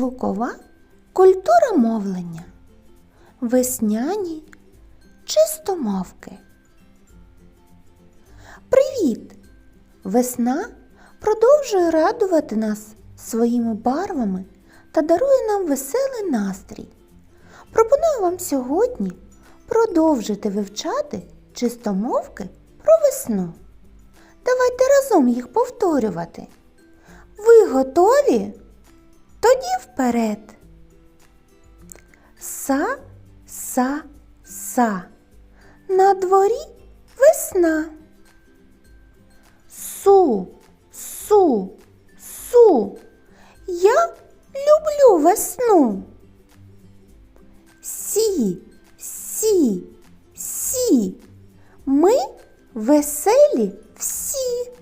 Звукова культура мовлення. Весняні чистомовки. Привіт! Весна продовжує радувати нас своїми барвами та дарує нам веселий настрій. Пропоную вам сьогодні продовжити вивчати чистомовки про весну. Давайте разом їх повторювати. Ви готові? Тоді вперед. Са, са, са. На дворі весна. Су, су, су. Я люблю весну. Сі, сі, сі. Ми веселі всі.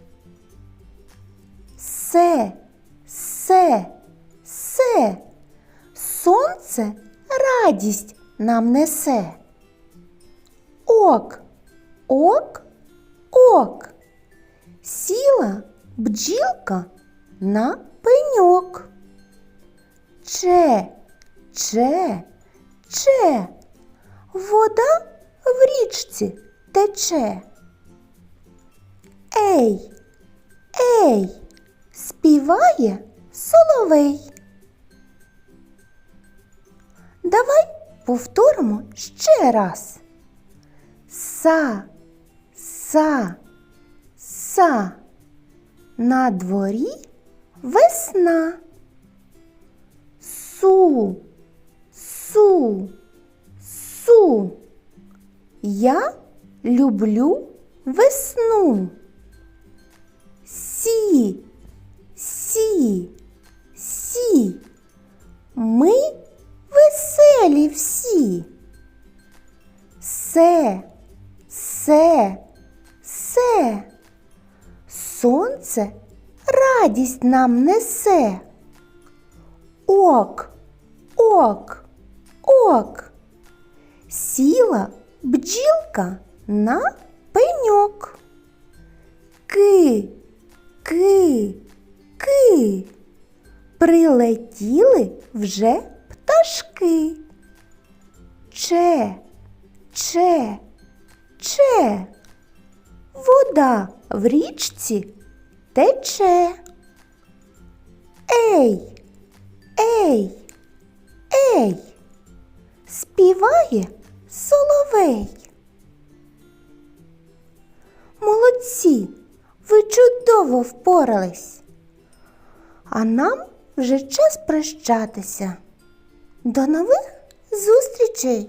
Се, се, Сонце радість нам несе. Ок, ок, ок. Сіла бджілка на пеньок. Че, че, че. Вода в річці тече. Ей, ей, співає соловей. Давай повторимо ще раз. Са, са, са. На дворі весна. Су, су, су. Я люблю весну. Веселі всі. Се, се, се. Сонце радість нам несе. Ок, ок, ок. Сіла бджілка на пеньок. Ки, ки, ки. Прилетіли вже пташки. Че, че, че. Вода в річці тече. Ей, ей, ей, співає соловей. Молодці, ви чудово впорались. А нам вже час прощатися. До нових зустрічей!